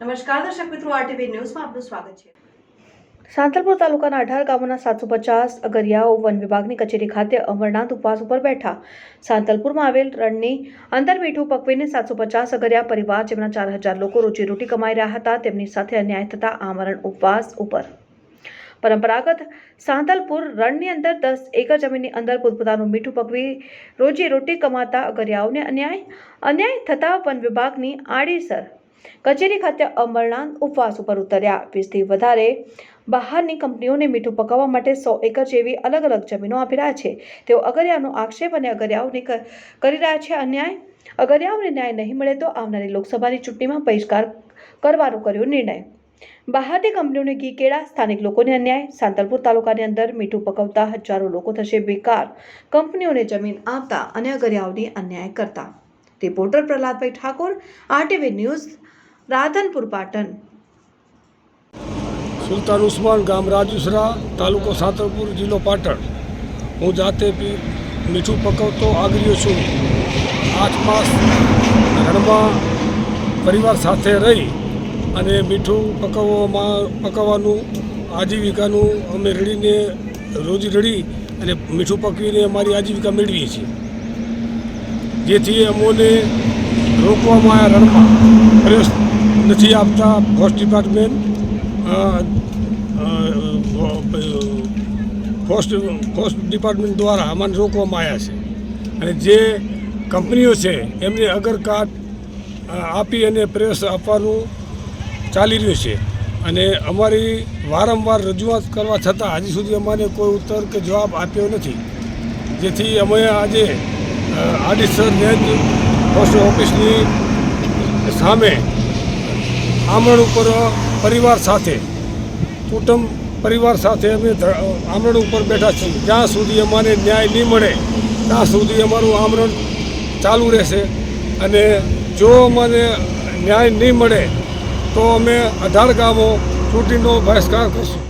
નમસ્કાર, દર્શક મિત્રો આરટીવી ન્યૂઝમાં આપનું સ્વાગત છે. સાંતલપુર તાલુકાના અઢાર ગામોના સાતસો પચાસ અગરિયાઓ વન વિભાગની કચેરી ખાતે અમરનાથ ઉપવાસ ઉપર બેઠા. સાંતલપુરમાં આવેલ રણની અંદર મીઠું પકવીને સાતસો પચાસ અગરિયા પરિવાર જેમના ચાર હજાર લોકો રોજીરોટી કમાઈ રહ્યા હતા, તેમની સાથે અન્યાય થતા આમરણ ઉપવાસ ઉપર. પરંપરાગત સાંતલપુર રણની અંદર દસ એકર જમીનની અંદર પોતપોતાનું મીઠું પકવી રોજી રોટી કમાતા અગરિયાઓને અન્યાય અન્યાય થતા વન વિભાગની આડીસર કચેરી ખાતે અમરનાથ ઉપવાસ ઉપર ઉતર્યા. વીસથી વધારે બહારની કંપનીઓને મીઠું પકાવવા માટે સો એકર જેવી અલગ અલગ જમીનો આપી રહ્યા છે. તેઓ અગરિયાનો આક્ષેપ અને અગરિયાઓને કરી રહ્યા છે. અન્યાય, અગરિયાઓને ન્યાય નહીં મળે તો આવનારી લોકસભાની ચૂંટણીમાં બહિષ્કાર કરવાનો કર્યો નિર્ણય. બહારની કંપનીઓને ઘી કેળા, સ્થાનિક લોકોને અન્યાય, સાંતલપુર તાલુકાની અંદર મીઠું પકવતા હજારો લોકો થશે બેકાર. કંપનીઓને જમીન આપતા અને અગરિયાઓની અન્યાય કરતા reporter Prahladbhai Thakor, RTV news, Radhanpur, Patan. Sultan Usman ગામ રાજુસરા, તાલુકો સાતરપુર, જિલ્લો પાટણ. હું જાતે મીઠું પકવતો આગળ્યો છું. આઠ માસ ઘરમાં પરિવાર સાથે રહી અને મીઠું પકવવામાં, પકવવાનું, આજીવિકાનું અમે રડીને રોજી રડી અને મીઠું પકવીને અમારી આજીવિકા મેળવીએ છીએ. જેથી અમોને રોકવામાં આવ્યા રણમાં પ્રવેશ નથી આપતા forest department forest forest department દ્વારા અમને રોકવામાં આવ્યા છે. અને જે કંપનીઓ છે, એમને અગર કાર્ડ આપી અને પ્રેસ આપવાનું ચાલી રહ્યું છે. અને અમારી વારંવાર રજૂઆત કરવા છતાં હજી સુધી અમને કોઈ ઉત્તર કે જવાબ આપ્યો નથી. જેથી અમે આજે આડીસર રેન્જ પોસ્ટ ઓફિસની સામે આમરણ ઉપર પરિવાર સાથે, કુટુંબ પરિવાર સાથે અમે આમરણ ઉપર બેઠા છીએ. જ્યાં સુધી અમારે ન્યાય નહીં મળે, ત્યાં સુધી અમારું આમરણ ચાલુ રહેશે. અને જો અમને ન્યાય નહીં મળે, તો અમે અઢાર ગામો ચૂંટણીનો બહિષ્કાર કરશું.